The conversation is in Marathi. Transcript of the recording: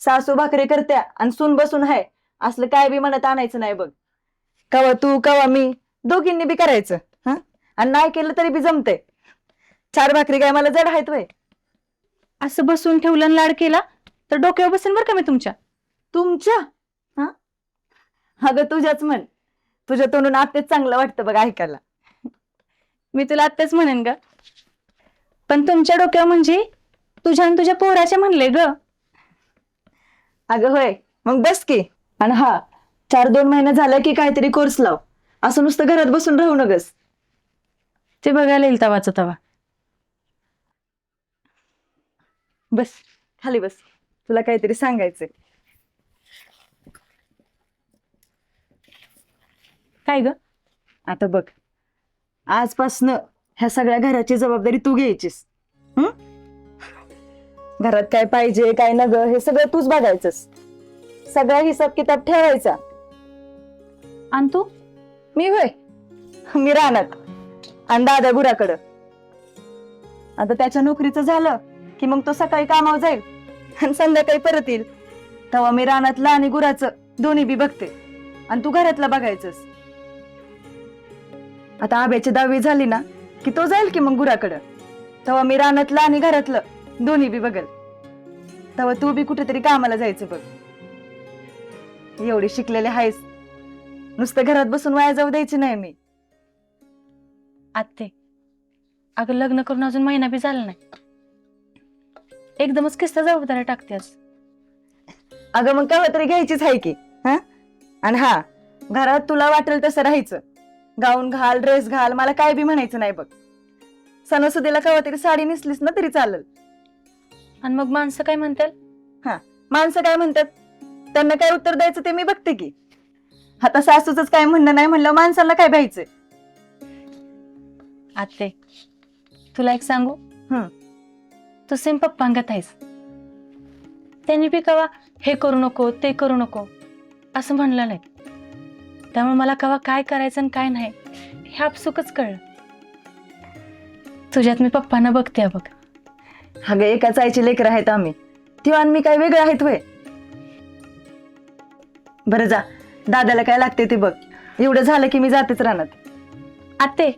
सासू भाकरी करत्या आणि सून बसून आहे असलं काय बी म्हणत आणायचं नाही बघ. कवा तू कवा मी दोघींनी बी करायचं हा? आणि नाही केलं तरी बी जमते चार भाकरी काय मला जड आहेत वय असं बसून ठेवलं आणि लाड केला तर डोक्यावर बसेन बरं का मी तुमच्या? तुमच्या? हा? अगं तुझ्याच म्हण. तुझ्या तोंडून आतेच चांगलं वाटतं बघ ऐकायला. मी तुला आत्ताच म्हणेन ग. पण तुमच्या डोक्यावर म्हणजे तुझ्या आणि तुझ्या पोराचे म्हणले ग. अगं होय मग बस की. आणि हा चार दोन महिने झालं की काहीतरी कोर्स लाव. असं नुसतं घरात बसून राहू नगस. ते बघायला येईल तवाचं तवा. बस खाली बस. तुला काहीतरी सांगायचंय. काय ग? आता बघ. आजपासनं ह्या सगळ्या घराची जबाबदारी तू घ्यायचीस? घरात काय पाहिजे काय नग हे सगळं तूच बघायचंस. सगळा हिसाब किताब ठेवायचा. आणि तू? मी होय. मी राहणार आणि दादा गुराकडं. आता त्याच्या नोकरीचं झालं की मग तो सकाळी कामावर जाईल. आणि संध्याकाळी परत येईल. तेव्हा मी रानातलं आणि गुराचं दोन्ही बी बघते. आणि तू घरातलं बघायचंस. आता आब्याची दहावी झाली ना की तो जाईल की मग गुराकडं. तेव्हा मी रानातलं आणि घरातलं दोन्ही बी बघेल. तेव्हा तू बी कुठेतरी कामाला जायचं बघ. एवढी शिकलेली आहेस नुसतं घरात बसून वाया जाऊ द्यायची नाही मी. आत्ते अगं लग्न करून अजून महिना बी झाला नाही. एकदमच किस्ता जबाबदाऱ्या टाकतेस. अगं मग केव्हा तरी घ्यायचीच आहे की हा? आणि हा घरात तुला वाटेल तसं राहायचं. गाऊन घाल ड्रेस घाल मला काय बी म्हणायचं नाही बघ. सणासुदीला केव्हा तरी साडी नेसलीस ना तरी चालेल. आणि मग माणसं काय म्हणतात? माणसं काय म्हणतात? त्यांना काय उत्तर द्यायचं ते मी बघते की. आता सासूच काय म्हणणं नाही म्हणलं माणसाला काय भ्यायचंय? आत्ते तुला एक सांगू? हं. तू सेम पप्पांगत आहेस त्यांनी बी कवा हे करू नको ते करू नको असं म्हणलं नाही. त्यामुळे मला कवा काय करायचं आणि काय नाही हे आपसुकच कळलं. तुझ्यात मी पप्पांना बघते बघ. अगं एकाच आईचे लेकर आहेत आम्ही. तेव्हा मी काय वेगळं आहेत वय बरं जा दादाला काय लागते ते बघ. एवढं झालं की मी जातेच राहणार आते